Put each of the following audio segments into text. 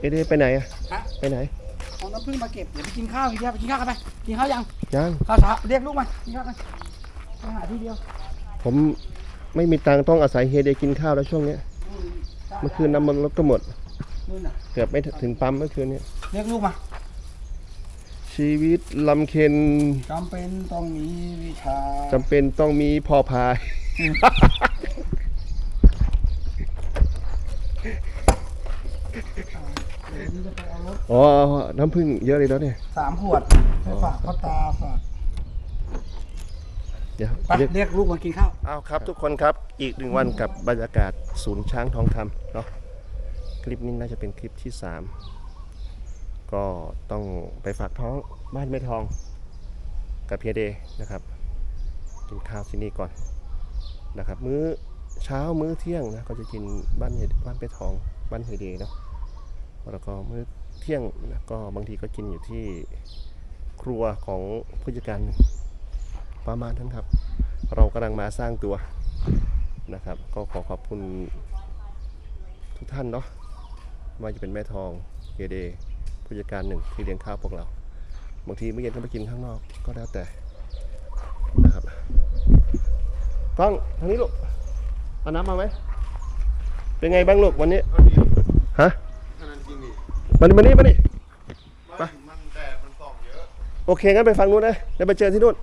เอเดไปไหนอะฮะ ไปไหน เอาน้ำผึ้งมาเก็บเดี๋ยวไปกินข้าวอีกทีไปกินข้าวกันไปกินข้าวยังยัง ข้าวเช้าเรียกลูกมากินข้าวกันไปหาที่เดียวผมไม่มีตังค์ต้องอาศัยเฮเดกินข้าวแล้วช่วงเนี้ยอืมได้เมื่อคืนน้ำมันรถก็หมด นู่นน่ะเกือบไม่ถึงปั๊มเมื่อคืนเนี้ยเรียกลูกมาชีวิตลำเค็นจำเป็นต้องมีวิชาจำเป็นต้องมีพอพาย เดี๋ยวนี้จะไปเอารถอ๋อน้ำผึ้งเยอะเลยแล้วเนี่ย สามขวดไปฝากพ่อตาฝากเดี๋ยวไปเรียกเรียกลูกมากินข้าวเอาครับ ทุกคนครับอีกหนึ่งวันกับบรรยากาศศูนย์ช้างทองคำเนาะคลิปนี้น่าจะเป็นคลิปที่3ก็ต้องไปฝากท้องบ้านแม่ทอง กับเพียเดนะครับกินข้าวที่นี่ก่อนนะครับ มื้อเช้ามื้อเที่ยงนะก็จะกินบ้านเฮบ้านแม่ทองบ้านเฮเดเนาะแล้วก็มื้อ เที่ยงนะก็บางทีก็กินอยู่ที่ครัวของผู้จัดการประมาณนั้นครับ เรากำลังมาสร้างตัวนะครับ ก็ขอขอบคุณทุกท่านเนาะไม่ว่าจะเป็นแม่ทองเฮเดผู้จัดการหนึ่งที่เลี้ยงข้าวพวกเรา บางทีเมื่อเย็นก็ไปกินข้างนอกก็แล้วแต่นะครับกล้องทางนี้ลูกเอาน้ำมาไหมเป็นไงบ้างลูกวันนี้ฮะ ขนาดจริงดิ มานี่มานี่มานี่ไปมันมันแดดมันส่องเยอะ โอเคงั้นไปฟังนู้นนะเดี๋ยวไปเจอที่นู่น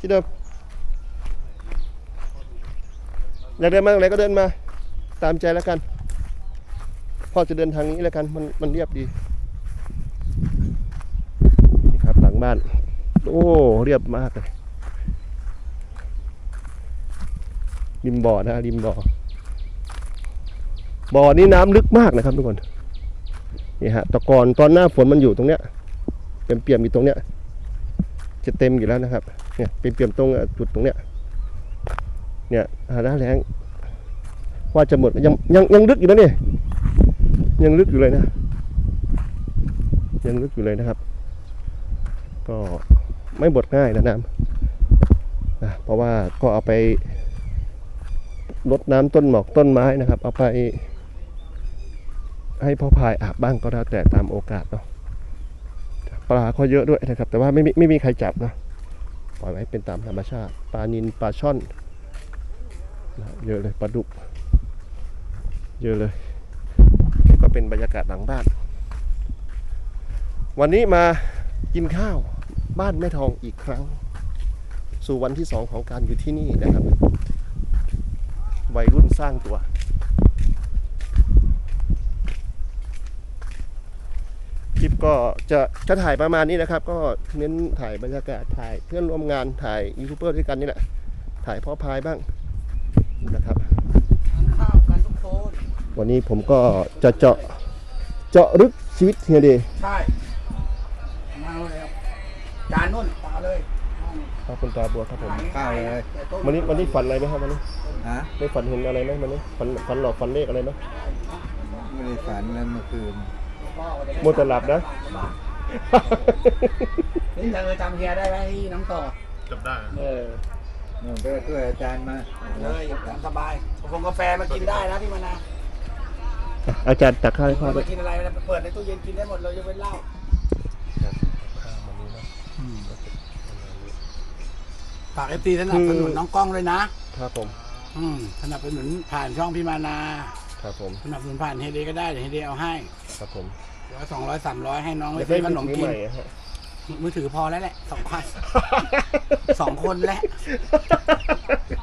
ที่เดิม อยากเดินมาทางไหนก็เดินมา ตามใจแล้วกันพ่อจะเดินทางนี้แล้วกัน มันมันเรียบดี นี่ครับหลังบ้าน โอ้เรียบมากเลย ริมบ่อนะริมบ่อ บ่อนี้น้ำลึกมากนะครับทุกคน นี่ฮะแตะกอนตอนหน้าฝนมันอยู่ตรงเนี้ยเปี่ยมๆอยู่ตรงเนี้ยจะเต็มอยู่แล้วนะครับเนี่ยเป็นเปียมตรงจุดตรงเนี้ยเนี่ยหาหน้าแรงว่าจะหมดยังยังยังลึกอยู่นะเนี่ยยังลึกอยู่เลยนะ ยังลึกอยู่เลยนะครับ ก็ไม่หมดง่ายนะน้ำนะเพราะว่าก็เอาไปลดน้ำต้นหมอกต้นไม้นะครับ เอาไป ให้พ่อพายอาบบ้างก็แล้วแต่ตามโอกาสเนาะปลาก็เยอะด้วยนะครับ แต่ว่าไม่มีไม่มีใครจับนะปล่อยไว้เป็นตามธรรมชาติ ปลานินปลาช่อนนะเยอะเลยปลาดุก เยอะเลย ก็เป็นบรรยากาศหลังบ้าน วันนี้มากินข้าวบ้านแม่ทองอีกครั้ง สู่วันที่สองของการอยู่ที่นี่นะครับ วัยรุ่นสร้างตัว คลิป ก็จะจะถ่ายประมาณนี้นะครับ ก็เน้นถ่ายบรรยากาศถ่ายเพื่อนร่วมงานถ่ายยูทูบเบอร์ด้วยกันนี่แหละถ่ายพ่อพายบ้างนะครับกินข้าวกันทุกคนวันนี้ผมก็จะเจาะเจาะลึกชีวิตเฮียเดย์ใช่มาเลยครับจานนู่นตาเลยขอบคุณตาบัวครับผมข้าวเลยวันนี้วันนี้ฝันอะไรไหมครับวันนี้ฮะได้ฝันเห็นอะไรไหมวันนี้ฝันฝันหลอกฝันเลขอะไรไหมไม่ได้ฝันแล้วเมื่อคืน มัวแต่หลับนะ นี่เธอจำเฮียได้ไหมที่น้องต่อจำได้เออนู่นไปช่วยอาจารย์มาเลยตามสบายกาแฟกาแฟมากินได้นะพี่มานาอาจารย์ตักข้าวให้พ่อด้มาวยกินอะไรนะเปิดในตู้เย็นกินได้หมดเลยยกเว้นเหล้าฝากเอฟซีสนับสนุนน้องกล้องเลยนะ ครับผม อืมสนับสนุนผ่านช่องพี่มานา ครับผม สนับสนุนผ่านเฮเดก็ได้เดี๋ยวเฮเดเอาให้ ครับผม ร้อยสองร้อยสามร้อยให้น้องไปอยากซื้ได้อขนมมือถือกิใหนม่อะฮะมือถือพอแล้วแหละสองพันสองคนแหละ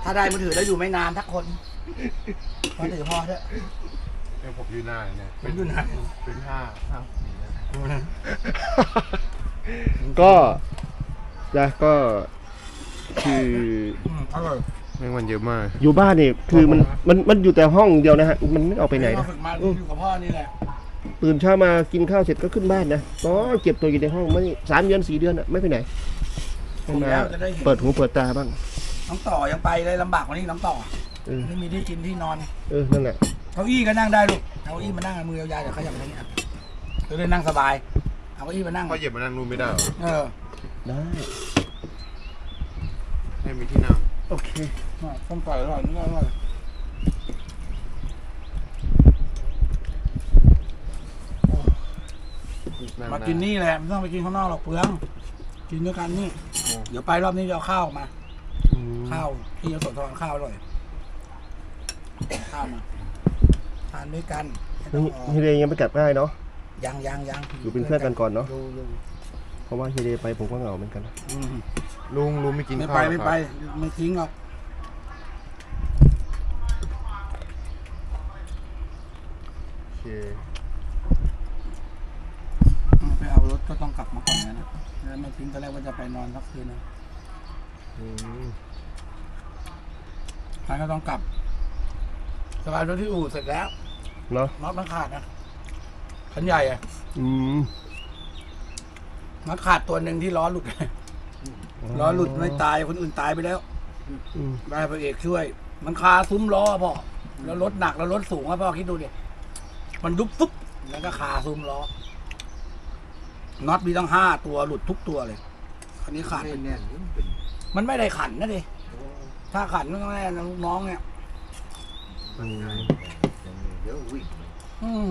ถ้าได้มือถือแล้วอยู่ไม่นานทักคนมือถือพอเถอะเดี๋ยวผมยืนหน้าเนี่ยผมอยู่นานเป็นห้าห้าสี่นะก็นะก็คืออร่อยแม่งวันเยอะมาก อยู่บ้านนี่คือมันมันมันอยู่แต่ห้องเดียวนะฮะ มันไม่ออกไปไหนนะฝึกมาอยู่กับพ่อนี่แหละ ตื่นเช้ามากินข้าวเสร็จก็ขึ้นบ้านนะก็เก็บตัวอยู่ในห้องไม่สามเดือนสี่เดือนอะไม่ไปไหนให้มาแล้วจะได้เห็นเปิดหูเปิดตาบ้าง น้องต่อยังไปเลยลำบากกว่านี้น้องต่อเออไม่มีที่กินที่นอนเออนั่นแหละเก้าอี้ก็นั่งได้ลูกเอาเก้าอี้มานั่งมือยาวๆเดี๋ยวขยับไปทางนี้อะจะได้นั่งสบาย เอาเก้าอี้มานั่งพอเหยียบมานั่งนู่นไม่ได้เหรอเออได้ให้มีที่นั่งโอเคต้มไก่อร่อยนี่อร่อย นั่งมาได้กินนี่แหละไม่ต้องไปกินข้างนอกหรอกเปลือง กินด้วยกันนี่ เดี๋ยวไปรอบนี้จะเอาข้าวมา อืมข้าวที่ยโสธรข้าวอร่อยข้าวมาทานด้วยกันไม่ต้องนี่ออกเฮียเดย์ยังไม่กลับง่ายเนาะ ยังยังยังอยู่เป็นเพื่อนกันก่อนเนอะ อยู่อยู่เพราะว่าเฮียเดย์ไปผมก็เหงาเหมือนกันนะอืมลุงลุงไม่กินไม่ข้าวไปเหรอไม่ครับไปไม่ทิ้งหรอกโอเค อืมไปเอารถ ก็ต้องกลับมาก่อนนะแล้วไม่ทิ้งตอนแรกว่าจะไปนอนสักคืนนะอืมพันก็ต้องกลับสบายรถที่อู่เสร็จแล้วเนาะน็อตมันขาดนะคันใหญ่อะอืมน็อตขาดตัวหนึ่งที่ล้อหลุด ล้อหลุดไม่ตายคนอื่นตายไปแล้วอืมได้พระเอกช่วย มันคาซุ้มล้อพ่อแล้วรถหนักแล้วรถสูงอะพ่อคิดดูดิมันยุบปุ๊บแล้วก็คาซุ้มล้อ น็อตมีตั้งห้าตัวหลุดทุกตัวเลยคันนี้ขาดเป็นมันไม่ได้ขันนะดิถ้าขันก็แน่นะลูกน้องเนี่ยอืมอืม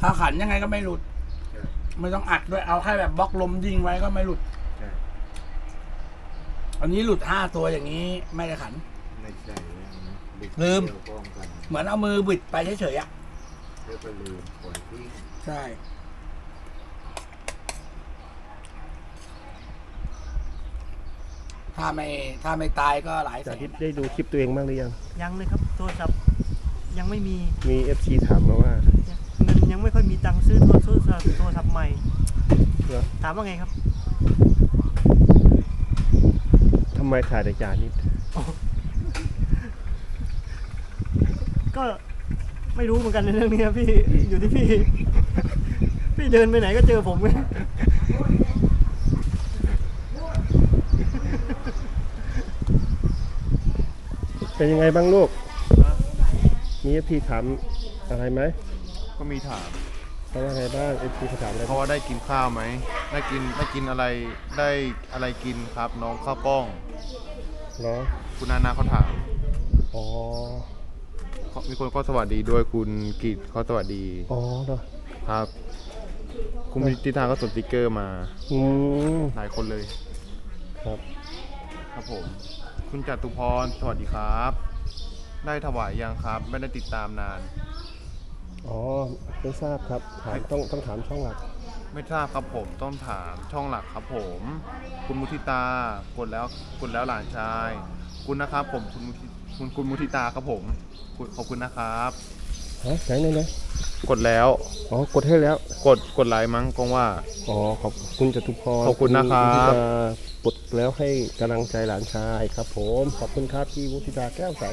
ถ้าขันยังไงก็ไม่หลุด ไม่ต้องอัดด้วยเอาแค่แบบบล็อกลมยิงไว้ก็ไม่หลุด อันนี้หลุดห้าตัวอย่างนี้ไม่ได้ขัน ไม่ใช่แล้วนะบิดลืมเกี่ยวข้องกันเหมือนเอามือบิดไปเฉยๆอะแล้วก็ลืมปล่อยทิ้งใช่ ถ้าไม่ถ้าไม่ตายก็หลายแสจากนที่อะได้ดูคลิปตัวเองบ้างหรือยัง ยังเลยครับโทรศัพท์ยังไม่มีมี FC ถามมาว่า เงินยังไม่ค่อยมีตังค์ซื้อโทรซื้อโทรศัพท์ใหม่ เหรอ ถามว่าไงครับ ทำไมขาดแต่จานนิดก็ไม่รู้เหมือนกันในเรื่องนี้ครับพี่อยู่ที่พี่ พี่เดินไปไหนก็เจอผม เป็นยังไงบ้างลูก มี FC ถามอะไรไหมก็มีถาม เขาว่าไงบ้าง FC เขาถามอะไรเพราะว่าได้กินข้าวไหม ได้กินได้กินอะไร ได้อะไรกินครับ น้องข้าวกล้องเนาะคุณนานาเขาถามอ๋อเขามีคนก็สวัสดีด้วยคุณกิตเขาสวัสดีอ๋อเนาะครับ คุณทิทาก็ส่งสติกเกอร์มา อืมหลายคนเลยครับ ครับผม คุณจตุพร สวัสดีครับ ได้ถวายยังครับ ไม่ได้ติดตามนาน อ๋อไม่ทราบครับถามต้องต้องถามช่องหลัก ไม่ทราบครับผมต้องถามช่องหลักครับผม คุณมุทิตากดแล้วกดแล้วหลานชาย คุณนะครับ ผมคุณมุทิคุณคุณมุทิตาครับผมคุณขอบคุณนะครับฮะไหนไหนไหนกดแล้ว อ๋อ กดให้แล้ว กด กดไลค์มั้งกงว่า อ๋อ ขอบคุณจตุพร ขอบคุณนะครับวุฒิตา ปลดแล้วให้กำลังใจหลานชายครับผม ขอบคุณครับพี่วุฒิตาแก้วใส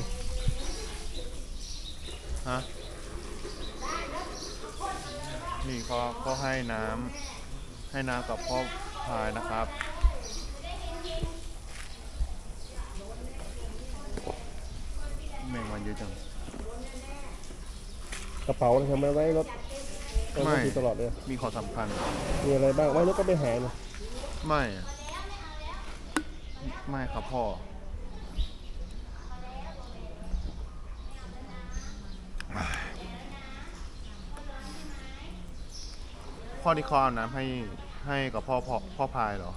ฮะนี่เขาก็ให้น้ำให้น้ำกับพ่อพายนะครับ แมงวันเยอะจัง กระเป๋าทำไมไว้รถเอาไม่รถอยู่ตลอดเลย มีของสำคัญ มีอะไรบ้างไว้รถก็ไม่หายนะไม่อะ ไม่ครับพ่อ พ่อที่เขาเอาน้ำให้ให้กับพ่อพ่อพ่อพายเหรอ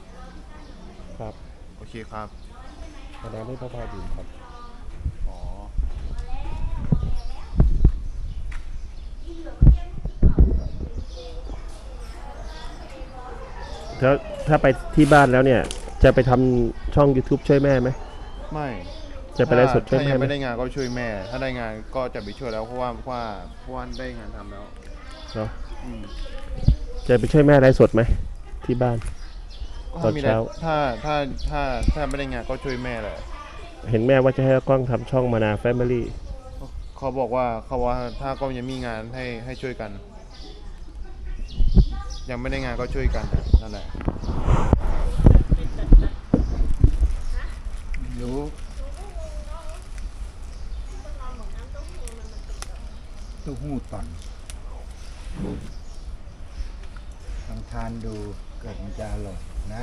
ครับโอเคครับเอาน้ำให้พ่อพาดื่มครับ อ๋อ ถ้าถ้าไปที่บ้านแล้วเนี่ย จะไปทำ ช่อง YouTube ช่วยแม่ไหม ไม่จะไปไลฟ์สดช่วยถ้าแม่ยังไหมไม่ได้งานก็ช่วยแม่ ถ้าได้งานก็จะไปช่วยแล้วเพราะว่าเพราะว่าเพราะว่าได้งานทำแล้วเนาะอืมจะไปช่วยแม่ไลฟ์สดไหมที่บ้าน ตอนมีเช้า ถ้าถ้าถ้าถ้าไม่ได้งานก็ช่วยแม่แหละเห็นแม่ว่าจะให้กล้องทำช่องมานาแฟมิลี่เขาบอกว่าเขาว่าถ้าก็ยังมีงานให้ให้ช่วยกัน ยังไม่ได้งานก็ช่วยกันนั่นแหละ รู้เตู้หู้ตอนลองทานดูเกิดมันจะอร่อยนะ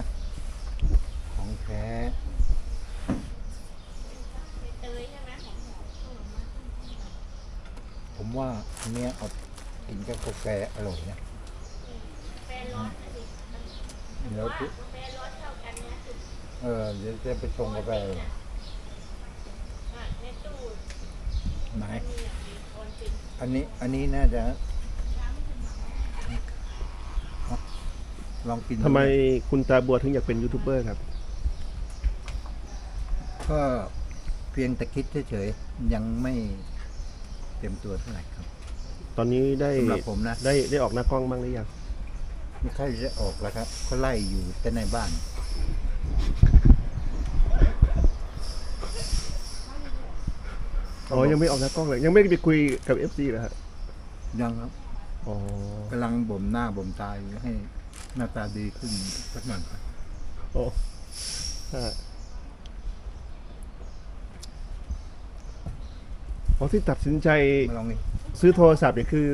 ของแท้ผมว่าอันเนี้ยเอากินกับกาแฟอร่อยนะเดี๋ยวพี่ เออเดี๋ยวจะไปชงกาแฟไหนอันนี้อันนี้น่าจะ ลองกินดูทำไมคุณตาบัวถึงอยากเป็นยูทูบเบอร์ครับ ก็เพียงแต่คิดเฉยๆยังไม่เต็มตัวเท่าไหร่ครับ ตอนนี้ได้สำหรับผมนะ ได้ได้ออกหน้ากล้องบ้างหรือยังไม่ค่อยจะออกแล้วครับเขาไล่อยู่แต่ในบ้าน อ๋อยังไม่ออกหน้ากล้องเลยยังไม่ได้ไปคุยกับ FC เหรอฮะยังครับอ๋อกำลังบ่มหน้าบ่มตาอยู่ให้หน้าตาดีขึ้นสักหน่อยครับโอ้ฮะอ๋อที่ตัดสินใจมาลองนี่ซื้อโทรศัพท์เนี่ยคือ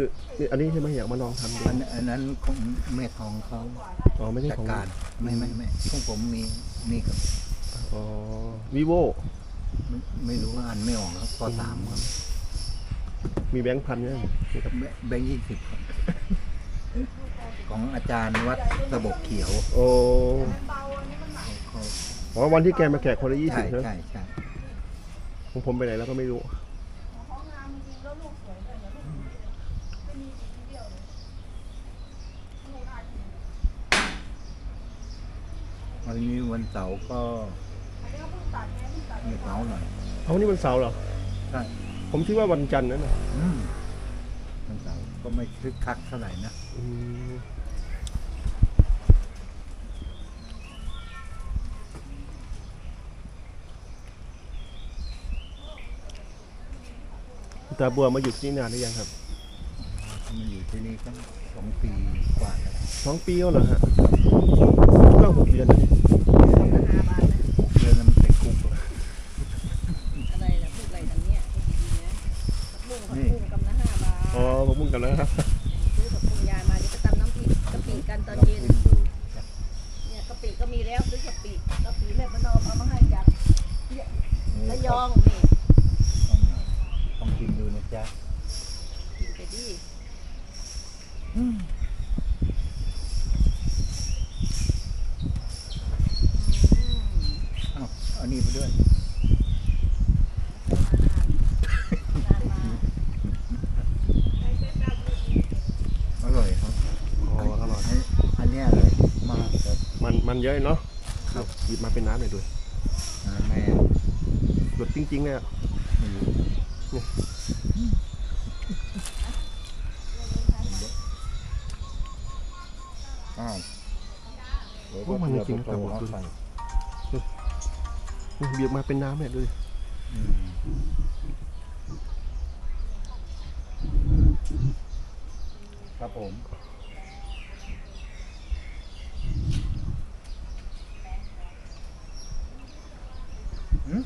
อันนี้ใช่ไหมอยากมาลองทำดูอันอันนั้นของแม่ทองเขาอ๋อไม่ใช่จัดของการไม่ไม่ไม่ของผมมีมีกับอ๋อวิโว ไม่ไม่รู้ว่าอ่านไม่ออกครับปสามครับมีแบงค์พันเนี่ยมีกับแบแบงค์ยี่สิบครับ ของอาจารย์วัดระบบเขียวโอ้เขาอ๋อวันที่แกมาแกะคนละยี่สิบใช่ใช่ไหมใช่ใช่ของผมไปไหนแล้วก็ไม่รู้ วันนี้วันเสาร์ก็ มีเสาร์หน่อยเอานี่มันเสาร์เหรอ ใช่ผมคิดว่าวันจันทร์นั่นน่ะอืมวันเสาร์ก็ไม่คึกคักเท่าไหร่นะอืมคุณตาบัวมาอยู่ที่นี่นานหรือยังครับมาอยู่ที่นี่ก็สองปีกว่าแล้วสองปีแล้วเหรอฮะก็หกเดือนนะเดือนนั้นมันติดคุกเลย อะไรล่ะพูดอะไรกันเนี่ยพูดดีๆนะผักบุ้งผักบุ้งกำละห้าบาท อ๋อผมมุ่งกันแล้วครับ ซื้อผักบุ้งยายมาเดี๋ยวไปตำน้ำพริกกะปิกันตอน ลอง เย็น กินดูจ้ะ เนี่ยกะปิก็มีแล้วซื้อกะปิกะปิแม่ประนอมเอามาให้จากระยองนี่ ต้องหน่อยต้องกินดูนะจ๊ะ กินไปดิ อ้าวเอานี่ไปด้วย อร่อยครับ อ๋ออร่อย นอันเนี้ยเลยมากครับ มันมัน เยอะเนาะครับหยิบมาเป็นน้ำหน่อยด้วยอ่าแม่หยดจริงๆเลยอะไม่รู้อ้าวเดี๋ยวพวกมันจริงๆนะเผื่ตาอบัวเอาดูใส่หยิบมาเป็นน้ำเนี่ยดูดิอืมครับผม หืม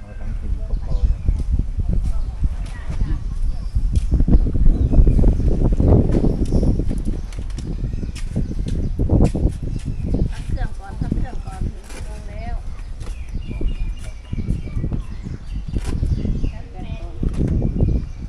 เอาทั้งกินก็พอแล้ว ทักเครื่องก่อนทักเครื่องก่อนถึงชั่วโมงแล้วทักแบตก่อน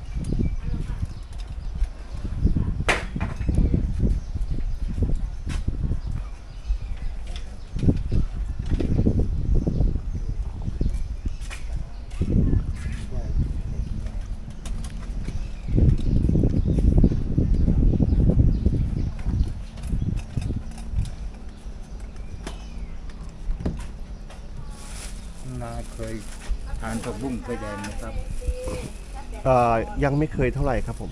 นาเคยทานผักบุ้งไฟแดงไหมครับ เอ่อยังไม่เคยเท่าไหร่ครับผม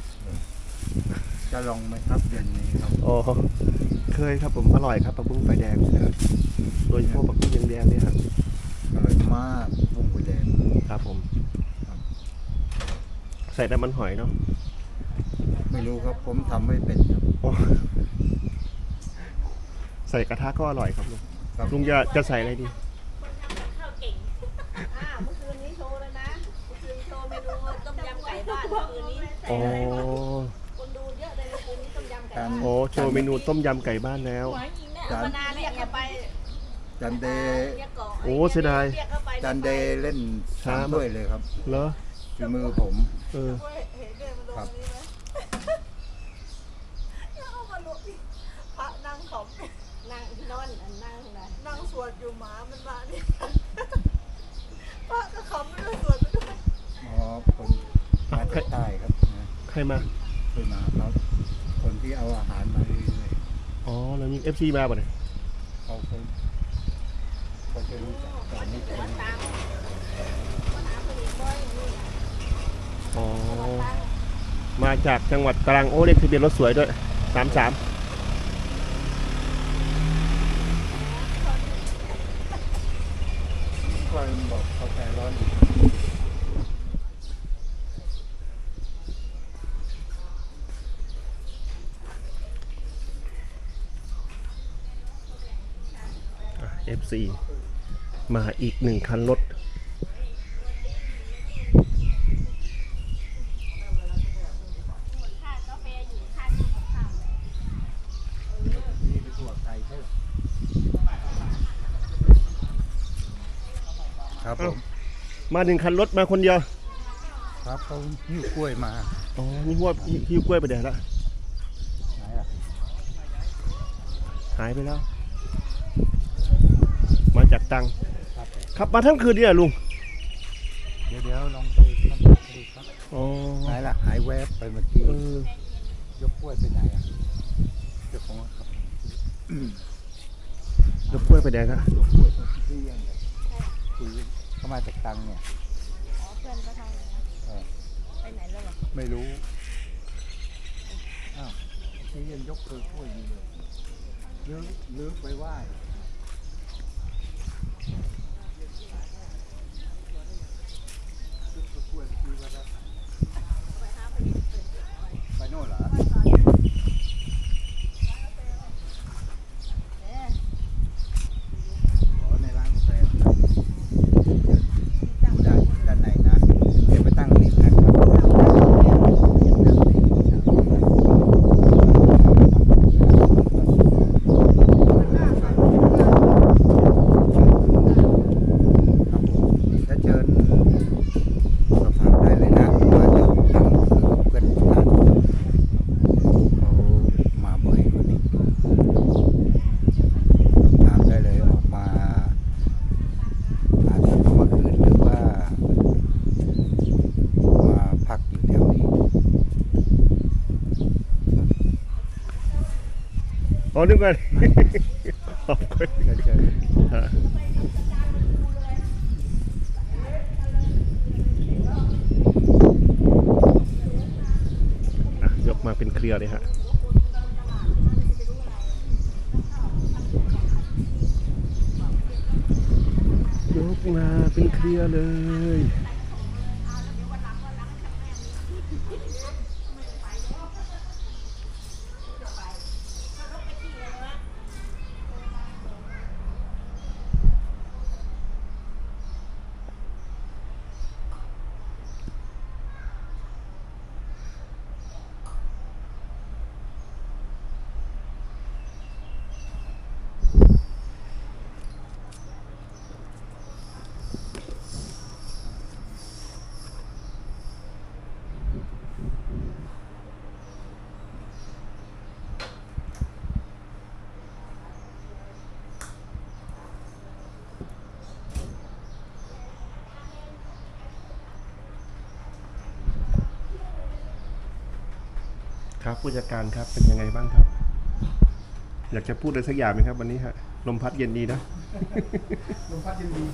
จะลองไหมครับเดือนนี้ครับอ๋อเคยครับผมอร่อยครับผักบุ้งไฟแดงนะครับโดยเฉพาะผักบุ้งแดงๆเนี่ยครับ อร่อยมากบุ้งไฟแดงครับผมครับใส่น้ำมันหอยเนาะไม่รู้ครับผมทำไม่เป็นครับโอ้ใส่กระทะก็อร่อยครับลุงครับลุงจะจะใส่อะไรดี ข้าวเก่งอ่าเมื่อคืนนี้โชว์เลยนะเมื่อคืนโชว์เมนูต้มยำไก่บ้านเมื่อคืนนี้อ๋อคนดูเยอะเลยเมื่อคืนนี้ต้มยำไก่การบ้านโอ้โชว์เมนูต้มยำไก่บ้านแล้ว หัวหินเนี่ยเอามานานเรียกเข้าไปจันเดย์เรียกเกาะโอ้เสียดายเรียกเข้าไปจันเดย์เล่นสามครับด้วยเลยครับเหรอฝีมือผมเออเห็นเดินมาลงครับนี้ไหมแล้วเอามาลงนี่พระนั่งขอบนั่งนอนอันนั่งนะนั่งสวดอยู่หมามันมานี่พระก็ขำไปด้วยสวดไปด้วย อ๋อคนมาจากใต้ครับ นะใครมา เคยมาครับ คนที่เอาอาหารมาเรื่อยอ๋อแล้วมีเอฟซีมาป่ะเนี่ยๆเขาเคยเขาจะรู้จักตอนนี้คนอ๋อ มาจากจังหวัดตรังโอ้เลขทะเบียนรถสวยด้วยสามสาม คนบอกกาแฟร้อนอยู่ เอฟซีมาอีกหนึ่งคันรถนี่เป็นตัวไทยใช่ไหมครับผม มาหนึ่งคันรถมาคนเดียว ครับเขาหิ้วกล้วยมา อ๋อ นี่หัวหิ้วกล้วยไปเดี๋ยวละไหนล่ะหายไปแล้ว มาจากตังครับผมขับมาทั้งคืนเนี่ยลุงเดี๋ยวเดี๋ยวลองไปทำดูครับอ๋อไหนล่ะหายแวบไปเมื่อกี้เออยกกล้วยไปไหนอะเจ้าของครับยกกล้วยไปแดงอะยกกล้วยมาที่ยังเนี่ยคุยเขามาจากตังเนี่ยอ๋อเพื่อนก็ทำเลยนะเออไปไหนแล้วเหรอไม่รู้อ้าวที่ยังยกเคยกล้วยอยู่เลยลื้อลื้อไปไหว้ลื้อกล้วยเมื่อกี้ว่าจะ ไปโน่นเหรอ ขอในร้านกาแฟด้านด้านในนะ เดี๋ยวไปตั้งริมนะครับ ครับผมถ้าเชิญสอบถามได้เลยนะเพราะว่าเดี๋ยวทางเพื่อนร้านเขามาบ่อยกว่านี้ถามได้เลยออกมาอาจจะเมื่อคืนหรือว่า มาพักอยู่แถวนี้ อ๋อนึกว่า ขอบคุณ ก็เชิญ ฮะอะยกมา เป็นเคลียร์เลยฮะยกมาเป็นเคลียร์เลย ครับผู้จัดการครับเป็นยังไงบ้างครับ อยากจะพูดอะไรสักอย่างไหมครับ วันนี้ฮะลมพัดเย็นดีนะลมพัดเย็นดี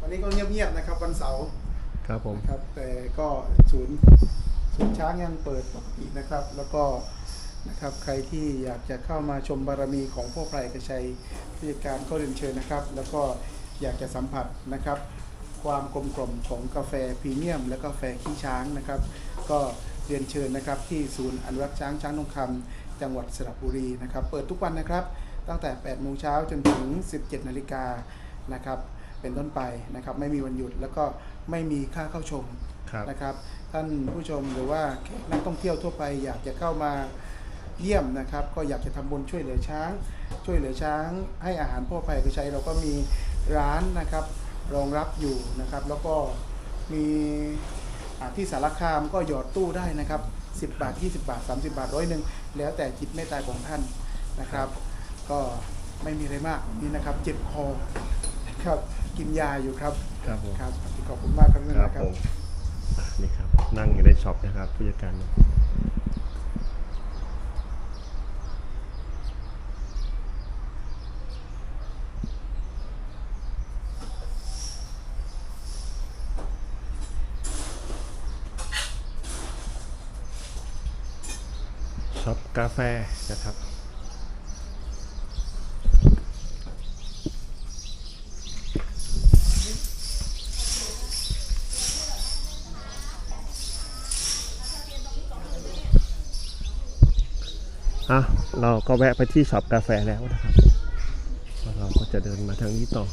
วันนี้ก็เงียบๆนะครับ วันเสาร์ครับผมนะครับ แต่ก็ศูนย์ศูนย์ช้างยังเปิดปกตินะครับ แล้วก็นะครับใครที่อยากจะเข้ามาชมบารมีของพ่อไพรกระชัยผู้จัดการก็เรียนเชิญนะครับ แล้วก็อยากจะสัมผัสนะครับ ความกลมกล่อมของกาแฟพรีเมียม และกาแฟขี้ช้างนะครับ ก็เรียนเชิญนะครับที่ศูนย์อนุรักษ์ช้างช้างทองคำจังหวัดสระบุรีนะครับ เปิดทุกวันนะครับ ตั้งแต่ 8 โมงเช้าจนถึง 17 นาฬิกานะครับ เป็นต้นไปนะครับ ไม่มีวันหยุดแล้วก็ไม่มีค่าเข้าชมครับนะครับ ท่านผู้ชมหรือว่าแขกนักท่องเที่ยวทั่วไปอยากจะเข้ามาเยี่ยมนะครับ ก็อยากจะทำบุญช่วยเหลือช้าง ช่วยเหลือช้าง ให้อาหารพ่อภัยกระชัยเราก็มีร้านนะครับ รองรับอยู่นะครับ แล้วก็มีอ่าที่สารคามก็หยอดตู้ได้นะครับ 10 บาท 20 บาท 30 บาทร้อยหนึ่งแล้วแต่จิตเมตตาของท่านนะครับ ก็ไม่มีอะไรมากนี่นะครับเจ็บคอนะครับกินยาอยู่ครับครับผมครับขอบคุณมากครับครับนะครัผบมนี่ครับนั่งอยู่ในช็อปนะครับผู้จัดการ กาแฟนะครับ อะ เราก็แวะไปที่ช็อปกาแฟแล้วนะครับแล้วเราก็จะเดินมาทางนี้ต่อ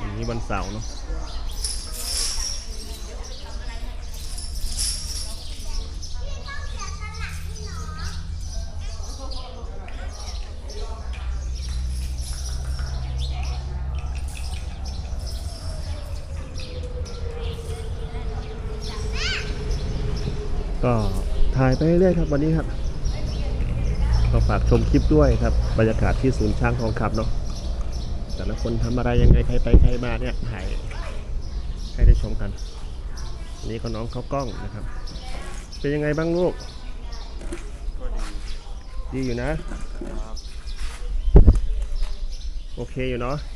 วันนี้วันเสาร์เนาะ ก็ถ่ายไปเรื่อยๆครับวันนี้ครับก็ฝากชมคลิปด้วยครับบรรยากาศที่ศูนย์ช้างทองคำเนาะแต่ละคนทำอะไรยังไงใครไปใครมาเนี่ยถ่ายให้ได้ชมกันอันนี้ก็น้องเขากล้องนะครับ เป็นยังไงบ้างลูกก็ดีดีอยู่นะครับโอเคอยู่เนาะค